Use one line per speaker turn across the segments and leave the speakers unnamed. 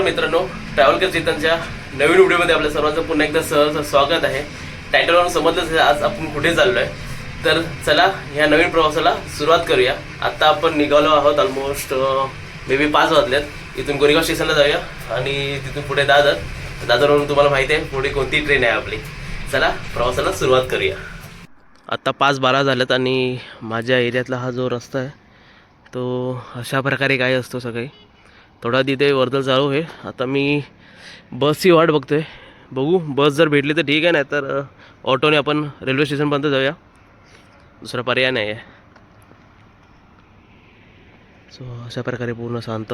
नमस्कार मित्रांनो ट्रॅव्हल कर चेतनच्या नवीन व्हिडिओमध्ये आपल्या सर्वांचं पुन्हा एकदा सहज स्वागत आहे. टायटलवरून समजलंच आज आपण कुठे चाललोय. तर चला ह्या नवीन प्रवासाला सुरुवात करूया. आत्ता आपण निघालो आहोत ऑलमोस्ट मे बी पाच वाजल्यात इथून गोरेगाव स्टेशनला जाऊया आणि तिथून पुढे दादर. दादरवरून तुम्हाला माहिती आहे पुढे कोणती ट्रेन आहे आपली. चला प्रवासाला सुरुवात करूया. आत्ता पाच बारा झाल्यात आणि माझ्या एरियातला हा जो रस्ता आहे तो अशा प्रकारे काय असतो सगळे. थोडा तिथे वर्दळ चालू आहे. आता मी बसची वाट बघतो आहे बघू बस जर भेटली तर ठीक आहे नाही तर ऑटोने आपण रेल्वे स्टेशनपर्यंत जाऊया. दुसरा पर्याय नाही आहे सो अशा प्रकारे पूर्ण शांत.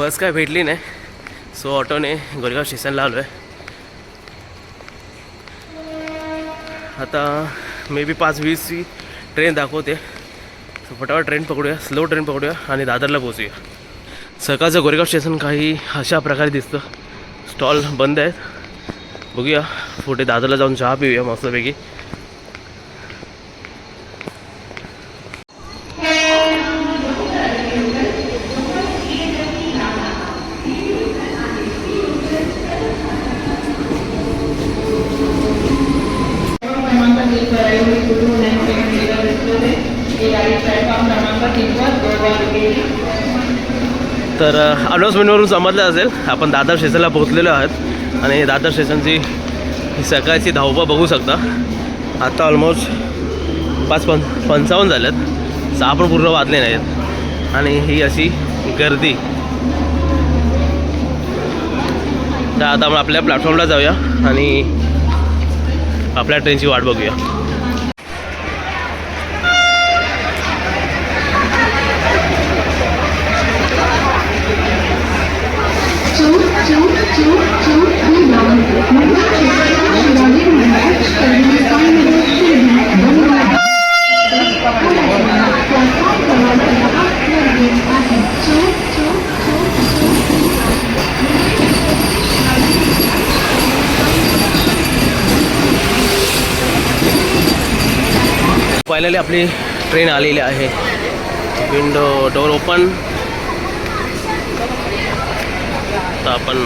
बस काय भेटली नाही. सो ऑटोने गोरेगाव स्टेशनला आलो आहे आता मे बी पाच वीसची ट्रेन दाखवते. सो फटाफट ट्रेन पकडूया स्लो ट्रेन पकडूया आणि दादरला पोहोचूया. सकाळचं गोरेगाव स्टेशन काही अशा प्रकारे दिसतं. स्टॉल बंद आहेत. बघूया पुढे दादरला जाऊन चहा पिऊया मस्तपैकी
क्रमांक एक वर आहे गुरु नाईन सेवन झिरो रेस्टोरे ही गाडी प्लॅटफॉर्म क्रमांक तीनवर गोरवार गेली
तर अनाऊन्समेंटवरून समजलं असेल आपण दादर स्टेशनला पोहोचलेलो आहोत आणि दादर स्टेशनची ही सकाळची धावपा बघू शकता. आता ऑलमोस्ट पाच पं पंचावन्न झाल्यात सहा पण पूर्ण वाजले नाहीत. आणि ही अशी गर्दी. तर आता आपण आपल्या प्लॅटफॉर्मला जाऊया आणि आपल्या ट्रेनची वाट बघूया. फायनली आपली ट्रेन आलेली आहे. विंडो डोर ओपन आता आपण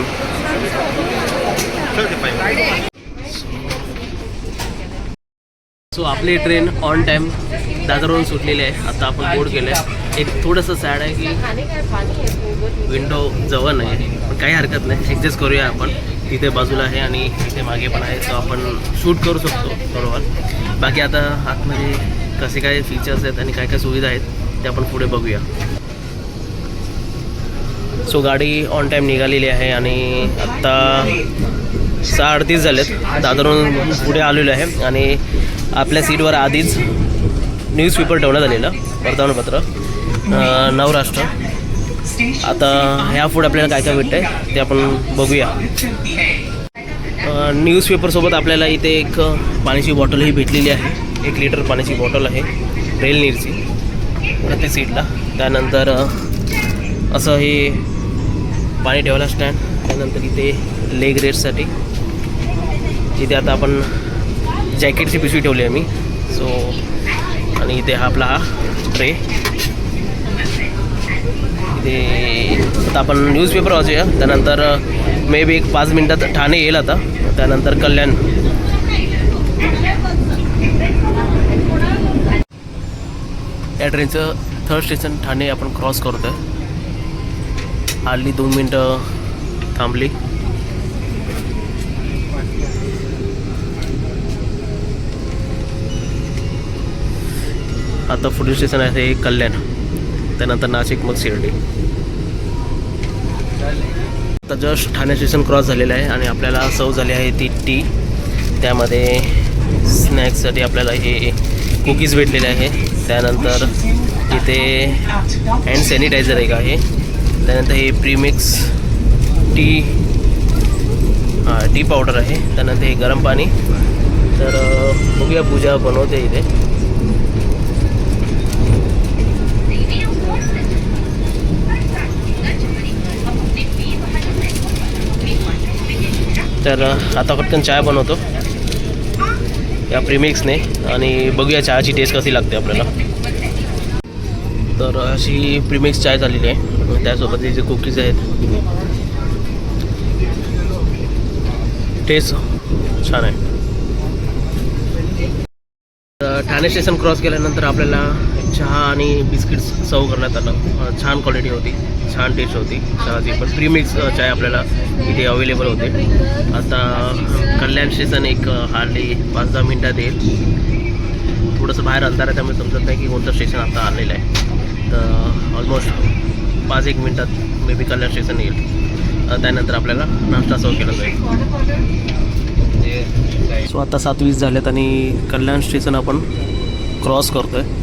सो आपली ट्रेन ऑन टाईम दादरवरून सुटलेली आहे. आता आपण बोर्ड केलं आहे. एक थोडंसं सॅड आहे की विंडो जवळ नाही पण काही हरकत नाही. ॲडजस्ट करूया आपण. तिथे बाजूला आहे आणि तिथे मागे पण आहे. तो आपण शूट करू शकतो. बरोबर. बाकी आता आतमध्ये कसे काय फीचर्स आहेत आणि काय काय सुविधा आहेत ते आपण पुढे बघूया. सो गाडी ऑन टाईम निघालेली आहे आणि आत्ता सहा अडतीस झालेत. दादरहून पुढे आलेलो आहे आणि आपल्या सीटवर आधीच न्यूजपेपर ठेवण्यात आलेलं वर्तमानपत्र नवराष्ट्र. आता ह्या पुढे आपल्याला काय काय भेटतं आहे ते आपण बघूया. न्यूजपेपरसोबत आपल्याला इथे एक पाण्याची बॉटलही भेटलेली आहे. एक लिटर पाण्याची बॉटल आहे रेल नीरची प्रत्येक सीटला त्यानंतर असं हे पाणी ठेवायला स्टँड त्यानंतर इथे लेग रेससाठी इथे आता आपण जॅकेटची पिशवी ठेवली आहे मी सो आणि इथे हा आपला हा ट्रे इथे आता आपण न्यूजपेपर वाचूया. त्यानंतर मे बी एक पाच मिनटात ठाणे येईल आता. त्यानंतर कल्याण. या ट्रेनचं थर्ड स्टेशन ठाणे आपण क्रॉस करतो आहे आली दोन मिनटं थांबली. आता पुढील स्टेशन आहे कल्याण. त्यानंतर नाशिक मग शिर्डी. आता जस्ट ठाणे स्टेशन क्रॉस झालेलं आहे आणि आपल्याला सव झाली आहे ती टी. त्यामध्ये स्नॅक्ससाठी आपल्याला हे कुकीज भेटलेले आहे. त्यानंतर इथे हँड सॅनिटायझर एक आहे. त्यानंतर हे प्रीमिक्स टी हां टी पावडर आहे. त्यानंतर हे गरम पाणी. तर बघूया पूजा बनवते इथे. तर आता पटकन चाय बनवतो. या प्रीमिक्सने. आणि बघूया चहाची टेस्ट कशी लागते आपल्याला. तर अशी प्रीमिक्स चाय झालेली आहे. त्यासोबत हे जे कुकीज आहेत टेस्ट छान आहे. तर ठाणे स्टेशन क्रॉस केल्यानंतर आपल्याला चहा आणि बिस्किट्स सर्व करण्यात आलं. छान क्वालिटी होती छान टेस्ट होती. चहाची पण प्रीमिक्स चाय आपल्याला इथे अवेलेबल होते. आता कल्याण स्टेशन एक हार्डली पाच दहा मिनटात येईल. थोडंसं बाहेर अंधार आहे त्यामुळे समजत नाही की कोणतं स्टेशन आता आलेलं आहे. तर uh, ऑलमोस्ट पाच एक मिनटात मे बी कल्याण स्टेशन येईल. Uh, त्यानंतर आपल्याला नाश्ता सर्व केला जाईल. सो आता सात वीस झाल्यात आणि कल्याण स्टेशन आपण क्रॉस करतो आहे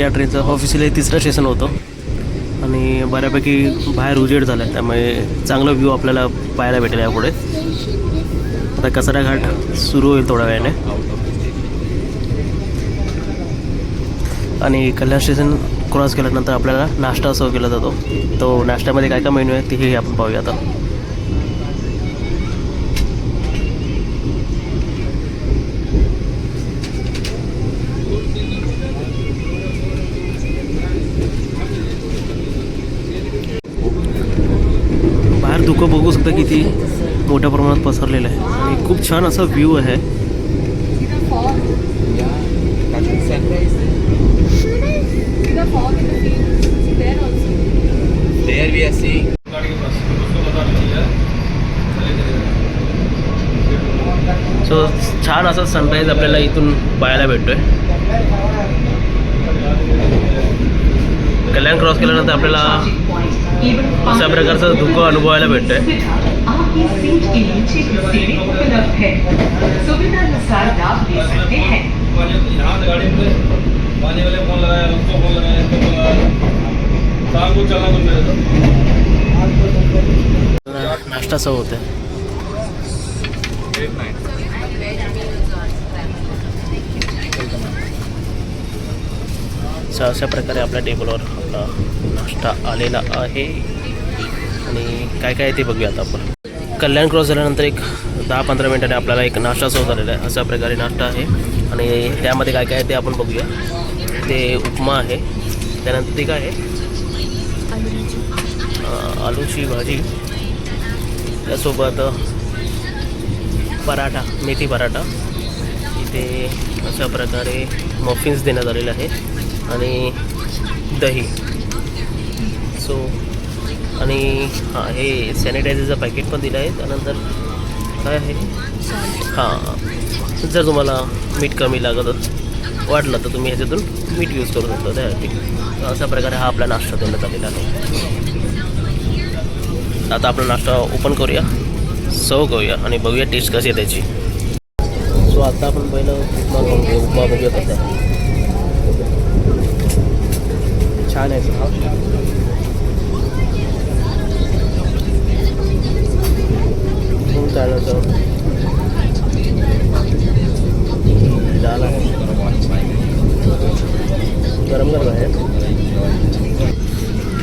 या ट्रेनचं ऑफिशियली तिसरं स्टेशन होतं. आणि बऱ्यापैकी बाहेर उजेड झाला आहे त्यामुळे चांगला व्ह्यू आपल्याला पाहायला भेटेल यापुढे. आता कचरा घाट सुरू होईल थोड्या वेळाने. आणि कल्याण स्टेशन क्रॉस केल्यानंतर आपल्याला नाश्ता सर्व केला जातो. तो नाश्त्यामध्ये काय काय मेन्यू आहे तेही आपण पाहूया आता. बाहेर धुकं बघू शकता किती मोठ्या प्रमाणात पसरलेलं आहे. आणि खूप छान असा व्ह्यू आहे. सो छान असा सनराईज आपल्याला इथून पाहायला भेटतोय. कल्याण क्रॉस केल्यानंतर आपल्याला अशा प्रकारचं धुकं अनुभवायला भेटतंय. नाश्ता सर्व होते So, अशा प्रकारे आपल्या टेबलवर आपला नाश्ता आलेला आहे. आणि काय काय आहे ते बघूया आता आपण. कल्याण क्रॉस झाल्यानंतर एक दहा पंधरा मिनटाने आपल्याला एक नाश्ता सो झालेला आहे. अशा प्रकारे नाश्ता आहे. आणि त्यामध्ये काय काय आहे ते आपण बघूया. ते उपमा आहे. त्यानंतर ते काय आहे? आलूची भाजी. त्यासोबत पराठा मेथी पराठा. इथे अशा प्रकारे मफिन्स देण्यात आलेले आहेत. आणि दही. सो आणि हां हे सॅनिटायझरचं पॅकेट पण दिलं आहे. त्यानंतर काय आहे? हां जर तुम्हाला मीठ कमी लागत वाटलं तर तुम्ही ह्याच्यातून मीठ यूज करू शकता. त्यासाठी अशा प्रकारे हा आपला नाश्ता देण्यात आलेला आहे. आता आपला नाश्ता ओपन करूया. सव करूया आणि बघूया टेस्ट कशी आहे त्याची. सो आता आपण पहिलं उपमा बघूया उपमा बघूया कसा आहे छान आहे हा मग गरम गरम आहे.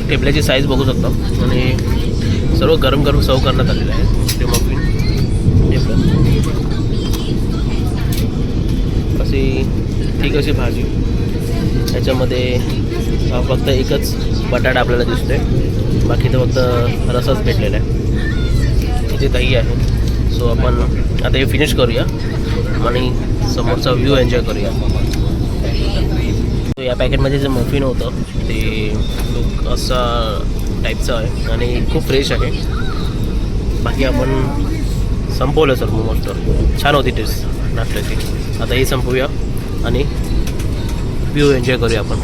टेबल्याची साईज बघू शकतो. आणि सर्व गरम गरम सर्व करण्यात आलेलं आहे. ते मफिन टेबलं अशी ठीक अशी भाजी. त्याच्यामध्ये हा फक्त एकच बटाटा आपल्याला दिसतोय. बाकी तर फक्त रसच भेटलेला आहे. इथे दही आहे. सो आपण आता हे फिनिश करूया. आणि समोरचा व्ह्यू एन्जॉय करूया. या पॅकेटमध्ये जे मफिन होतं ते लुक असा टाईपचं आहे. आणि खूप फ्रेश आहे. बाकी आपण संपवलं सर मोस्ट छान होती टेस्ट नाश्त्याची आता हे संपवूया. आणि व्ह्यू एन्जॉय करूया आपण.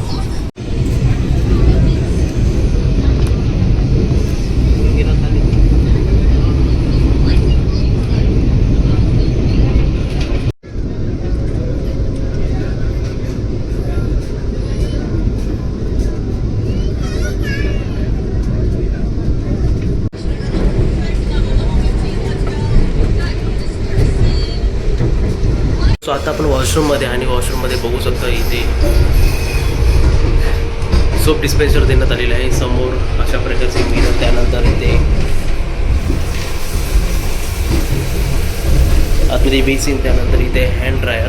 सो आता आपण वॉशरूममध्ये आणि वॉशरूममध्ये बघू शकतो इथे. सोप डिस्पेन्सर देण्यात आलेलं आहे. समोर अशा प्रकारचे मिरर त्यानंतर इथे. आतमध्ये बेसिन त्यानंतर इथे हँड ड्रायर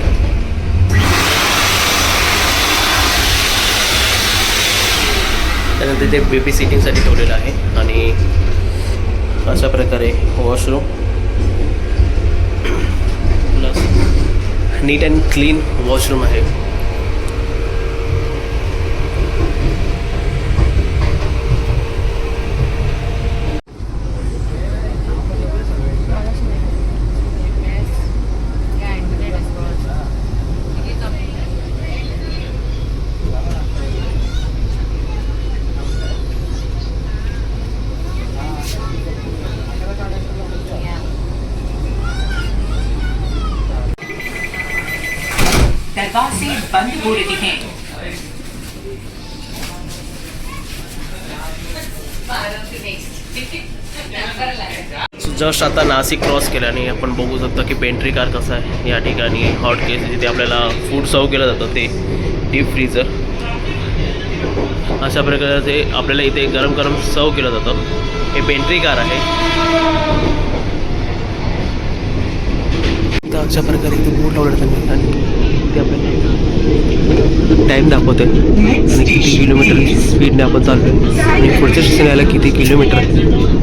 त्यानंतर इथे बेबी सिटिंगसाठी ठेवलेलं आहे. आणि अशा प्रकारे washroom neat and clean washroom आहे.
दरवाजे बंद हो रहे हैं।
सो जस्ट आता नाशिक क्रॉस केलं आणि आपण बघू शकतो की पेंट्री कार कसं आहे. या ठिकाणी हॉट केस जिथे आपल्याला फूड सर्व केलं जातं ते डीप फ्रीजर अशा प्रकारे ते आपल्याला इथे गरम गरम सर्व केलं जातं. हे पेंट्री कार आहे. तर अशा प्रकारे इथे बोर्ड लावलं आणि ते आपल्याला टाईम दाखवते आणि किती किलोमीटर स्पीडने आपण चालतो आहे आणि पुढच्या स्टेशन यायला किती किलोमीटर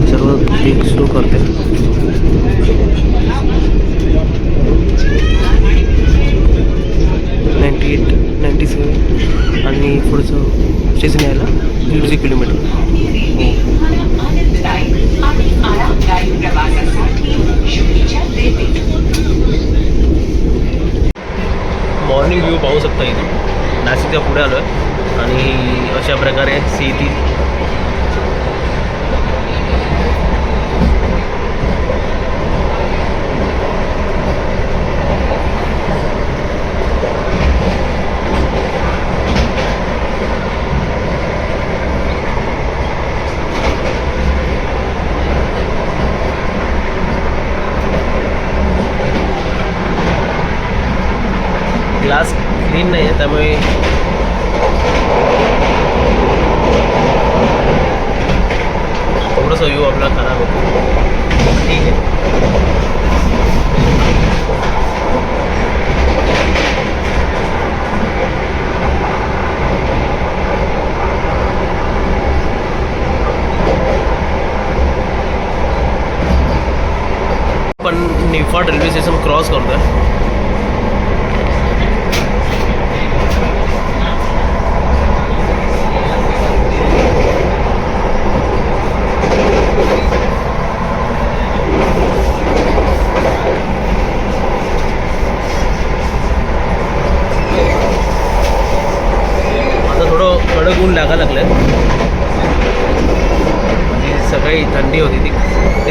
सर्व ते शो करते एट नाईंटी सेवन आणि पुढचं स्टेशन यायला दीडशे किलोमीटर
आनंददायी आणि आरामदायी प्रवासासाठी शुभेच्छा देते
मॉर्निंग व्ह्यू पाहू शकता इथे नाशिकच्या पुढे आलो आहे आणि अशा प्रकारे सी ती ग्लास क्लीन नाही आहे त्यामुळे थोडंसं व्ह्यू आपला खराब होतो. ठीक आहे. पण निफाड रेल्वे स्टेशन क्रॉस करतोय. आता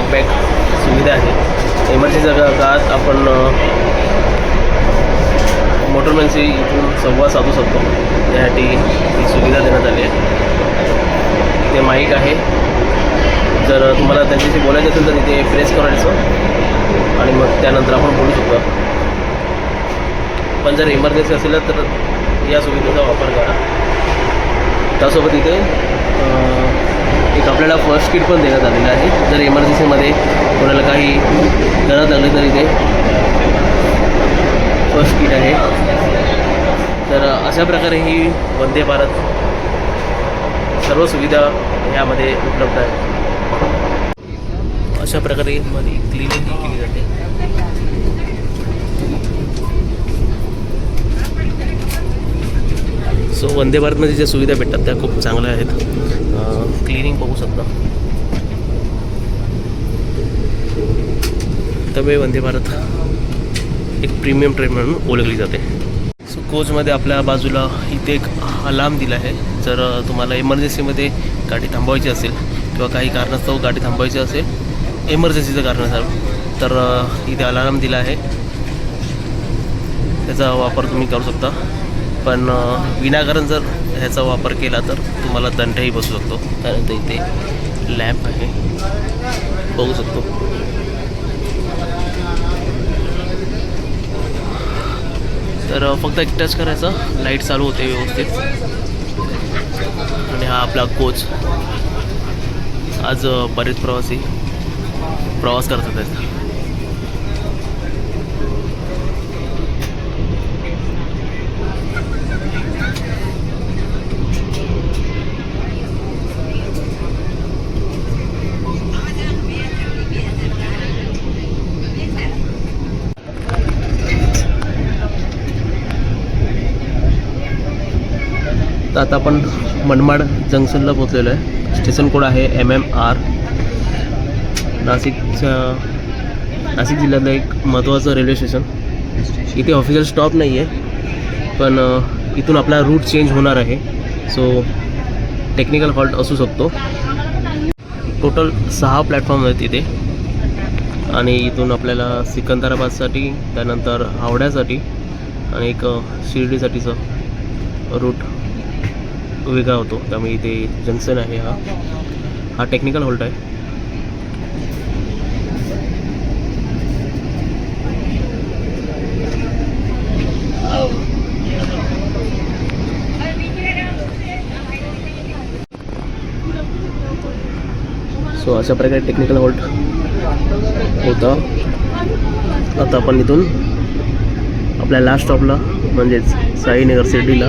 इमर्जन्सी सुविधा आहे. इमर्जन्सी काळात आपण मोटरमॅनशी इथून संवाद साधू शकतो. त्यासाठी ही सुविधा देण्यात आली आहे. इथे माईक आहे. जर तुम्हाला त्यांच्याशी बोलायचं असेल तर तिथे प्रेस करायचं आणि मग त्यानंतर आपण बोलू शकतो. पण जर इमर्जन्सी असेल तर या सुविधेचा वापर करा. त्यासोबत इथे एक आपल्याला फर्स्ट किट पण देण्यात आलेलं आहे. जर इमर्जन्सीमध्ये कोणाला काही गरज लागली तरी ते फर्स्ट किट आहे. तर अशा प्रकारे ही वंदे भारत सर्व सुविधा यामध्ये उपलब्ध आहेत. अशा प्रकारे मध्ये क्लिनिंग केली जाते. सो वंदे भारतमध्ये ज्या सुविधा भेटतात त्या खूप चांगल्या आहेत. क्लिनिंग बघू शकता. तबे वंदे भारत. एक प्रीमियम ट्रेन म्हणून ओळखली जाते. सो कोचमध्ये आपल्या बाजूला इथे एक अलार्म दिला आहे. जर तुम्हाला इमर्जन्सीमध्ये गाडी थांबवायची असेल किंवा काही कारणास्तव गाडी थांबवायची असेल इमर्जन्सीचं कारण आहे तर इथे अलार्म दिला आहे. त्याचा वापर तुम्ही करू शकता. पण विनाकारण जर ह्याचा वापर केला तर तुम्हाला दंडही बसू शकतो. कारण इथे लॅम्प आहे. बघू शकतो. तर फक्त एक टच करायचं. लाइट चालू होते व्यवस्थित. आणि हा आपला कोच. आज बरेच प्रवासी प्रवास करतात आहेत. तर आता आपण मनमाड जंक्शनला पोचलेलो आहे. स्टेशन कोड आहे एम एम आर नाशिकच्या नाशिक जिल्ह्यातलं एक महत्त्वाचं रेल्वे स्टेशन. इथे ऑफिशियल स्टॉप नाही आहे पण इथून आपला रूट चेंज होणार आहे. सो टेक्निकल फॉल्ट असू शकतो. टोटल सहा प्लॅटफॉर्म आहेत इथे. आणि इथून आपल्याला सिकंदराबादसाठी त्यानंतर हावड्यासाठी आणि एक शिर्डीसाठीचं रूट वेगळा होतो. त्यामुळे इथे जंक्शन आहे हा. हा टेक्निकल हॉल्ट आहे. सो अशा प्रकारे टेक्निकल हॉल्ट होता. आता आपण इथून आपल्या लास्ट स्टॉपला म्हणजेच साईनगर शिर्डीला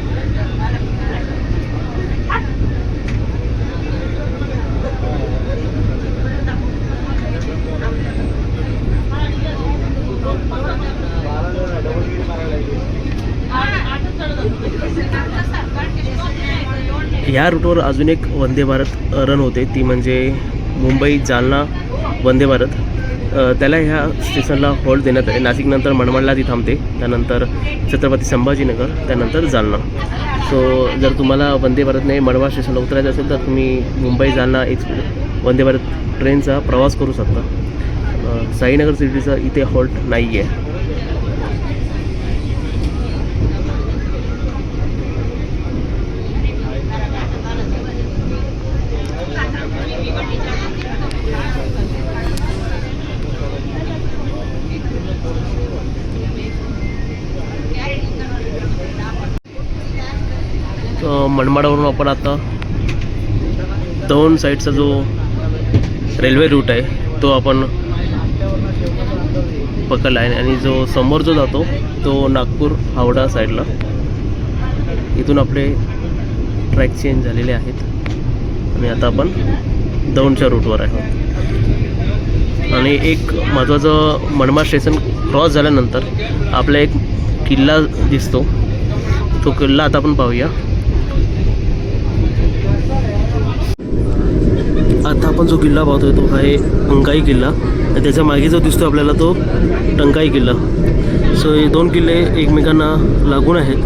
ह्या रूटवर अजून एक वंदे भारत रन होते. ती म्हणजे मुंबई जालना वंदे भारत. त्याला ह्या स्टेशनला होल्ड देण्यात आहे नाशिकनंतर मनमाडला ती थांबते. त्यानंतर छत्रपती संभाजीनगर त्यानंतर जालना. सो जर तुम्हाला वंदे भारतने मडवा स्टेशनला उतरायचं असेल तर तुम्ही मुंबई जालना एक्सप्रेस वंदे भारत ट्रेनचा प्रवास करू शकता. साईनगर सिटीचा इथे हॉल्ट नाही आहे तर मनमाडावरून आपण आता दोन साईडचा जो रेल्वे रूट आहे तो आपण पकडला आहे. आणि जो समोर जो जातो तो नागपूर हावडा साईडला. इथून आपले ट्रॅक चेंज झालेले आहेत. आणि आता आपण दौंडच्या रूटवर आहे. आणि एक महत्त्वाचं मनमाड स्टेशन क्रॉस झाल्यानंतर आपला एक किल्ला दिसतो. तो किल्ला आता आपण पाहूया. आता आपण जो किल्ला पाहतोय तो आहे अंकाई किल्ला. आणि त्याच्यामागे जो दिसतो आपल्याला तो टंकाई किल्ला. सो हे दोन किल्ले एकमेकांना लागून आहेत.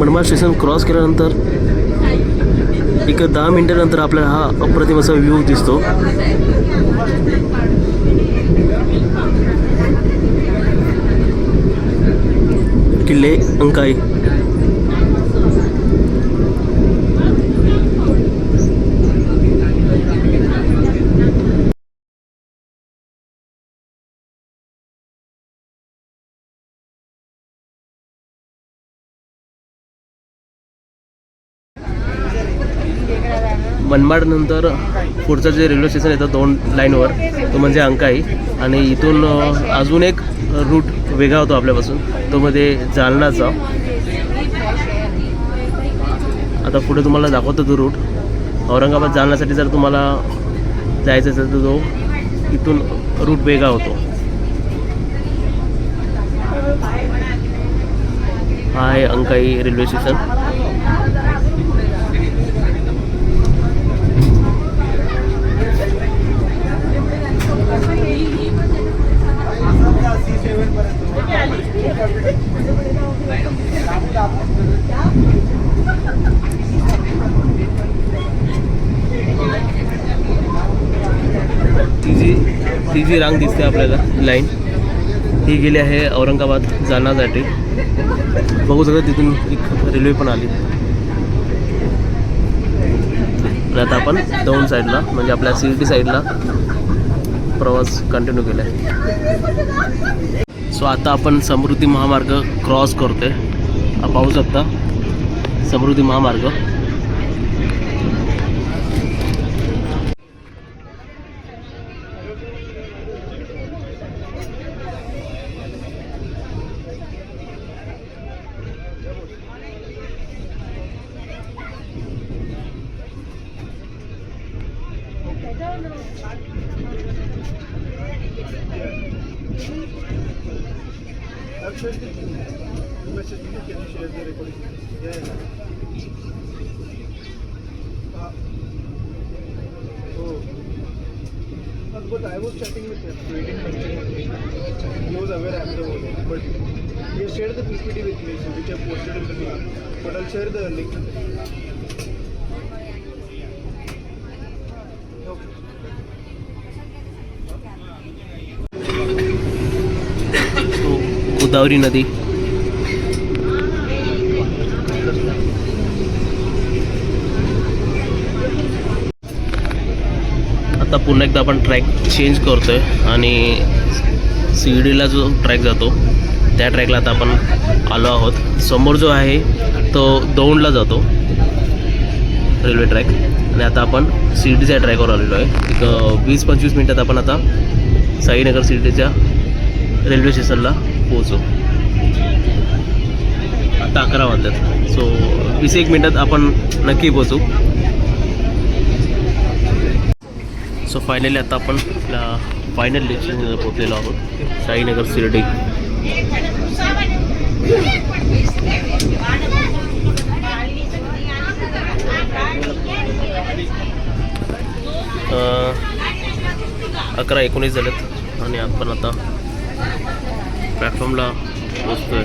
मनमाड स्टेशन क्रॉस केल्यानंतर एक दहा मिनिटानंतर आपल्याला हा अप्रतिम असा व्ह्यू दिसतो. किल्ले अंकाई मनमाडनंतर पुढचं जे रेल्वे स्टेशन येतं दोन लाईनवर तो म्हणजे अंकाई. आणि इथून अजून एक रूट वेगळा होतो आपल्यापासून तो मध्ये जालनाचा. आता पुढे तुम्हाला दाखवतो तो रूट. औरंगाबाद जालनासाठी जर तुम्हाला जायचं असेल तर तो इथून रूट वेगळा होतो. हा आहे अंकाई रेल्वे स्टेशन ती जी ती जी रांग दिसते आपल्याला लाईन. ही गेली आहे औरंगाबाद जाण्यासाठी बघू सगळं तिथून एक रेल्वे पण आली. आता आपण दोन साईडला म्हणजे आपल्या सी टी साईडला प्रवास कंटिन्यू केला आहे सो आता आपण समृद्धी महामार्ग क्रॉस करतोय. पाहू शकता समृद्धी महामार्ग.
Group. But
गोदावरी नदी आता पुन्हा एकदा आपण ट्रॅक चेंज करतोय आणि शिर्डीला जो ट्रॅक जातो त्या ट्रॅकला आता आपण आलो आहोत समोर जो आहे तो दौंडला जातो. Railway track. आणि आता आपण शिर्डीच्या ट्रॅकवर आलेलो आहे. एक वीस पंचवीस मिनटात आपण आता साईनगर शिर्डीच्या रेल्वे स्टेशनला पोहोचू. आता अकरा वाजल्यात सो वीस एक मिनटात आपण नक्की पोहोचू. सो फायनली आता आपण आपल्या फायनल डेस्टिनेशनला पोहोचलेलो आहोत. साईनगर शिर्डी. अकरा एकोणीस झालेत. आणि आपण आता प्लॅटफॉर्मला पोचतोय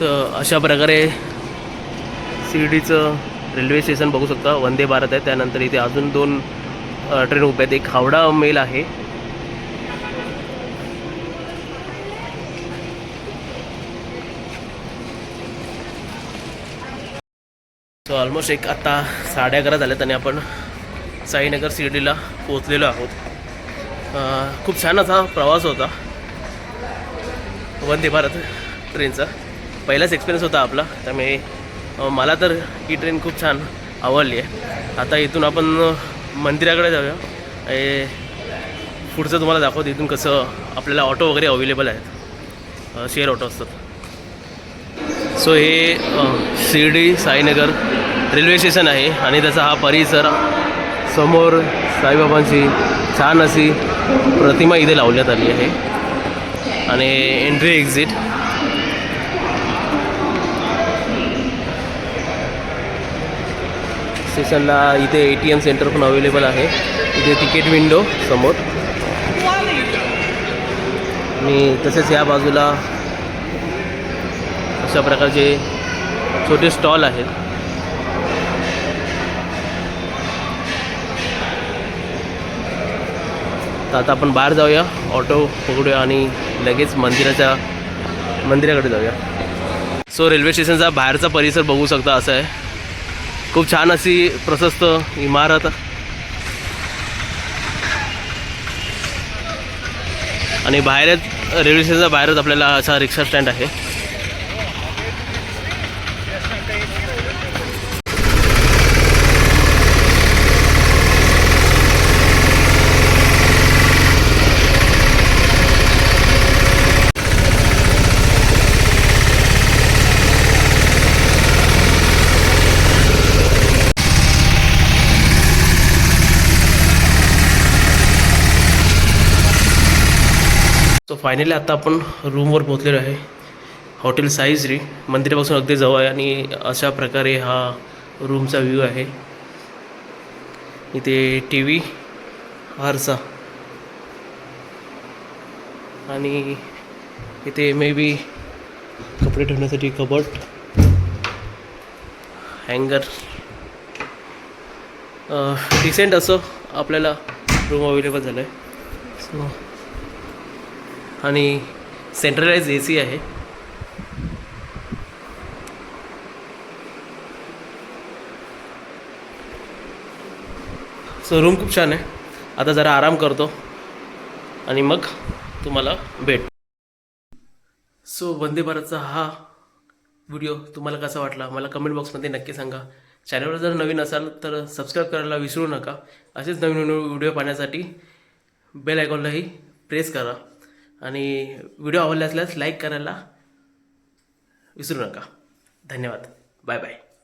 तर अशा प्रकारे शिर्डीचं रेल्वे स्टेशन बघू शकता. वंदे भारत आहे. त्यानंतर इथे अजून दोन ट्रेन उभ्या आहेत. एक हावडा मेल आहे. ऑलमोस्ट एक आता साडे अकरा झाल्यात आणि आपण साईनगर शिर्डीला पोचलेलो आहोत. खूप छान असा प्रवास होता. वंदे भारत ट्रेनचा. पहिलाच एक्सपिरियन्स होता आपला. त्यामुळे मला तर ही ट्रेन खूप छान आवडली आहे. आता इथून आपण मंदिराकडे जाऊया. आणि पुढचं तुम्हाला दाखवतो इथून कसं आपल्याला ऑटो वगैरे अवेलेबल आहेत. शेअर ऑटो असतात. सो हे शिर्डी साईनगर रेल्वे स्टेशन आहे आणि त्याचा हा परिसर समोर साईबाबांची छान अशी प्रतिमा इथे लावण्यात आली आहे. आणि एंट्री एक्झिट स्टेशनला इथे ए टी एम सेंटर पण अवेलेबल आहे. इथे तिकीट विंडो समोर. आणि तसेच या बाजूला अशा प्रकारचे छोटे स्टॉल आहेत. तर आता आपण बाहेर जाऊया ऑटो पकडूया आणि लगेच मंदिराच्या मंदिराकडे जाऊया. सो रेल्वे स्टेशनचा बाहेरचा परिसर बघू शकता असा आहे. खूप छान अशी प्रशस्त इमारत. आणि बाहेरच रेल्वे स्टेशनच्या बाहेरच आपल्याला असा रिक्षा स्टँड आहे. फायनली आता आपण रूमवर पोहोचलेलो आहे. हॉटेल साईश्री मंदिरापासून अगदी जवळ आहे आणि अशा प्रकारे हा रूमचा व्ह्यू आहे. इथे टी व्ही आरसा. आणि इथे मे बी कपडे ठेवण्यासाठी कबट हँगर डिसेंट असं आपल्याला रूम अवेलेबल झालं आहे सो आणि सेंट्रलाइज ए सी आहे. सो रूम खूप छान आहे. आता जरा आराम करतो. आणि मग तुम्हाला भेट. सो वंदे भारतचा हा व्हिडिओ तुम्हाला कसा वाटला? मला कमेंट बॉक्समध्ये नक्की सांगा. चॅनलवर जर नवीन असाल तर सबस्क्राईब करायला विसरू नका. असेच नवीन नवीन व्हिडिओ पाहण्यासाठी बेल आयकॉनलाही प्रेस करा. आणि व्हिडिओ आवडला असल्यास लाईक करायला विसरू नका. धन्यवाद. Bye bye.